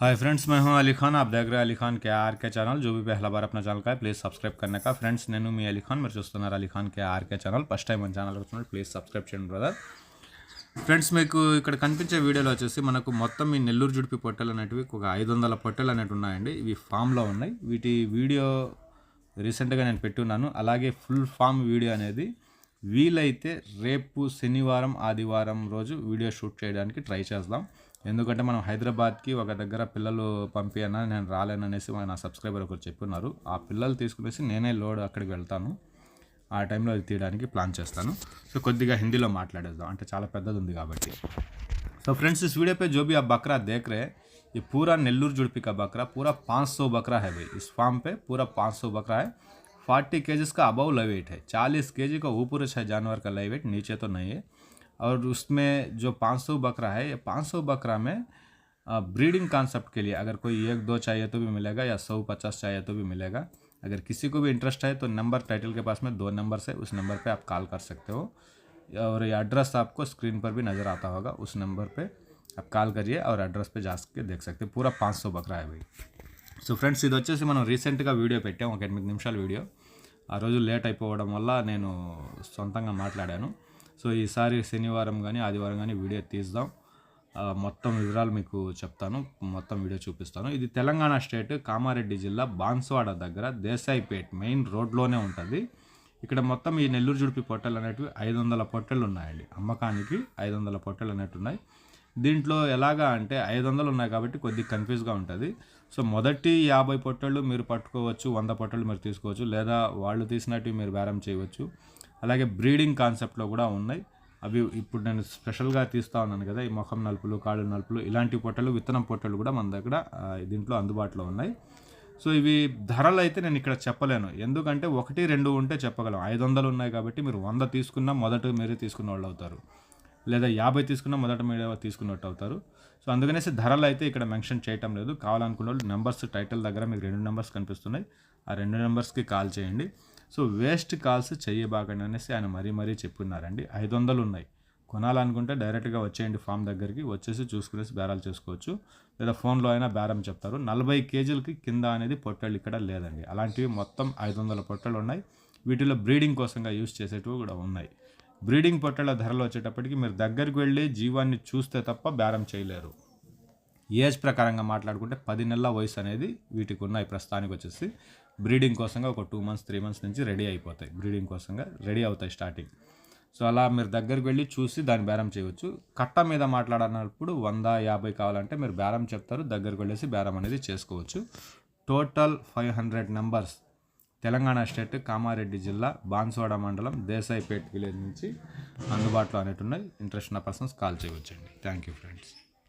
Hi friends मैं हूं अली खान आप देख रहे हैं अली खान के आर के ఛానల్ जो भी पहला बार अपना ఛానల్ का है ప్లీజ్ సబ్స్క్రైబ్ करने का ఫ్రెండ్స్ నేను మీ అలీ ఖాన్ మీరు చూస్తున్నారు Ali Khan K RK channel first time మన ఛానల్ వస్తున్నారు ప్లీజ్ సబ్స్క్రైబ్ చేయండి బ్రదర్ ఫ్రెండ్స్ మీకు ఇక్కడ కనిపించే వీడియోలో వచ్చేసి మనకు మొత్తం ఈ నెల్లూరు జుడిపి పొట్టెలు అనేటివి ఒక ఐదు వందల పొట్టెలు అనేవి ఉన్నాయండి ఇవి ఫామ్లో ఉన్నాయి వీటి వీడియో రీసెంట్గా నేను పెట్టున్నాను అలాగే ఫుల్ ఫామ్ వీడియో అనేది వీలైతే రేపు శనివారం ఆదివారం రోజు వీడియో షూట్ చేయడానికి ట్రై చేద్దాం ఎందుకంటే మనం హైదరాబాద్కి ఒక దగ్గర పిల్లలు పంపియనా నేను రాలేననేసి మా నా సబ్స్క్రైబర్ ఒకరు చెప్పున్నారు ఆ పిల్లలు తీసుకునేసి నేనే లోడ్ అక్కడికి వెళ్తాను ఆ టైంలో అది తీయడానికి ప్లాన్ చేస్తాను సో కొద్దిగా హిందీలో మాట్లాడేద్దాం అంటే చాలా పెద్దది ఉంది కాబట్టి तो फ्रेंड्स इस वीडियो पे जो भी आप बकरा देख रहे हैं ये पूरा नेल्लूर जुड़पी का बकरा पूरा 500 बकरा है भाई इस फार्म पे पूरा 500 बकरा है 40 केजीस का अबव लय वेट है 40 केजी का ऊपर है जानवर का लय वेट नीचे तो नहीं है और उसमें जो 500 बकरा है ये 500 बकरा में ब्रीडिंग कॉन्सेप्ट के लिए अगर कोई एक दो चाहिए तो भी मिलेगा या सौ पचास चाहिए तो भी मिलेगा अगर किसी को भी इंटरेस्ट है तो नंबर टाइटल के पास में दो नंबर से उस नंबर पे आप कॉल कर सकते हो और ये एड्रेस आपको स्क्रीन पर भी नज़र आता होगा उस नंबर पे आप కాల్ करिए और एड्रेस पे जा के देख सकते हैं पूरा 500 బక్రా है भाई సో ఫ్రెండ్స్ ఇది వచ్చేసి మనం రీసెంట్గా వీడియో పెట్టాం ఒక ఎనిమిది నిమిషాల వీడియో ఆ రోజు లేట్ అయిపోవడం వల్ల నేను సొంతంగా మాట్లాడాను సో ఈసారి శనివారం కానీ ఆదివారం కానీ వీడియో తీద్దాం. మొత్తం వివరాలు మీకు చెప్తాను. మొత్తం వీడియో చూపిస్తాను. ఇది తెలంగాణ స్టేట్ కామారెడ్డి జిల్లా బాన్స్వాడ దగ్గర దేశాయిపేట్ మెయిన్ రోడ్లోనే ఉంటుంది. ఇక్కడ మొత్తం ఈ నెల్లూరు జుడిపి పొట్టెలు అనేటివి ఐదు వందల పొట్టెలు ఉన్నాయండి. అమ్మకానికి ఐదు వందల పొట్టెలు అనేటివి ఉన్నాయి. దీంట్లో ఎలాగా అంటే ఐదు వందలు ఉన్నాయి కాబట్టి కొద్దిగా కన్ఫ్యూజ్గా ఉంటుంది. సో మొదటి యాభై పొట్టళ్ళు మీరు పట్టుకోవచ్చు వంద పొట్టళ్ళు మీరు తీసుకోవచ్చు లేదా వాళ్ళు తీసినట్టు మీరు బేరం చేయవచ్చు. అలాగే బ్రీడింగ్ కాన్సెప్ట్లో కూడా ఉన్నాయి. అవి ఇప్పుడు నేను స్పెషల్గా తీస్తా ఉన్నాను కదా ఈ ముఖం నలుపులు కాళ్ళు నలుపులు ఇలాంటి పొట్టలు విత్తనం పొట్టలు కూడా మన దగ్గర దీంట్లో అందుబాటులో ఉన్నాయి. సో ఇవి ధరలు అయితే నేను ఇక్కడ చెప్పలేను. ఎందుకంటే ఒకటి రెండు ఉంటే చెప్పగలం. ఐదు వందలు ఉన్నాయి కాబట్టి మీరు వంద తీసుకున్నా మొదట మీరే తీసుకున్న వాళ్ళు అవుతారు. లేదా యాభై తీసుకున్నా మొదట మీద తీసుకున్నట్టు అవుతారు. సో అందుకనేసి ధరలు అయితే ఇక్కడ మెన్షన్ చేయటం లేదు. కావాలనుకున్న వాళ్ళు నెంబర్స్ టైటిల్ దగ్గర మీకు రెండు నెంబర్స్ కనిపిస్తున్నాయి. ఆ రెండు నెంబర్స్కి కాల్ చేయండి. సో వేస్ట్ కాల్స్ చేయబాకండి అనేసి ఆయన మరీ మరీ చెప్పున్నారండి. ఐదు వందలు ఉన్నాయి. కొనాలనుకుంటే డైరెక్ట్గా వచ్చేయండి ఫామ్ దగ్గరికి. వచ్చేసి చూసుకునేసి బేరాలు చేసుకోవచ్చు. లేదా ఫోన్లో అయినా బేరం చెప్తారు. నలభై కేజీలకి కింద అనేది పొట్టలు ఇక్కడ లేదండి. అలాంటివి మొత్తం ఐదు వందల పొట్టలు ఉన్నాయి. వీటిలో బ్రీడింగ్ కోసంగా యూస్ చేసేటివి కూడా ఉన్నాయి. బ్రీడింగ్ పొట్టేళ్ళ ధరలు వచ్చేటప్పటికి మీరు దగ్గరికి వెళ్ళి జీవాన్ని చూస్తే తప్ప బేరం చేయలేరు. ఏజ్ ప్రకారంగా మాట్లాడుకుంటే పది నెలల వయసు అనేది వీటికి ఉన్నాయి ప్రస్తుతానికి వచ్చేసి బ్రీడింగ్ కోసంగా ఒక టూ మంత్స్ త్రీ మంత్స్ నుంచి రెడీ అయిపోతాయి. బ్రీడింగ్ కోసంగా రెడీ అవుతాయి స్టార్టింగ్. సో అలా మీరు దగ్గరికి వెళ్ళి చూసి దాన్ని బేరం చేయవచ్చు. కట్ట మీద మాట్లాడనప్పుడు వంద యాభై కావాలంటే మీరు బేరం చెప్తారు. దగ్గరికి వెళ్ళేసి బేరం అనేది చేసుకోవచ్చు. Total five hundred numbers Telangana state Kamareddy జిల్లా బాన్సువాడ మండలం దేశాయిపేట్ విలేజ్ నుంచి అందుబాటులో అనేటున్నాయి ఇంట్రెస్ట్ ఉన్న persons call చేయవచ్చండి. Thank you friends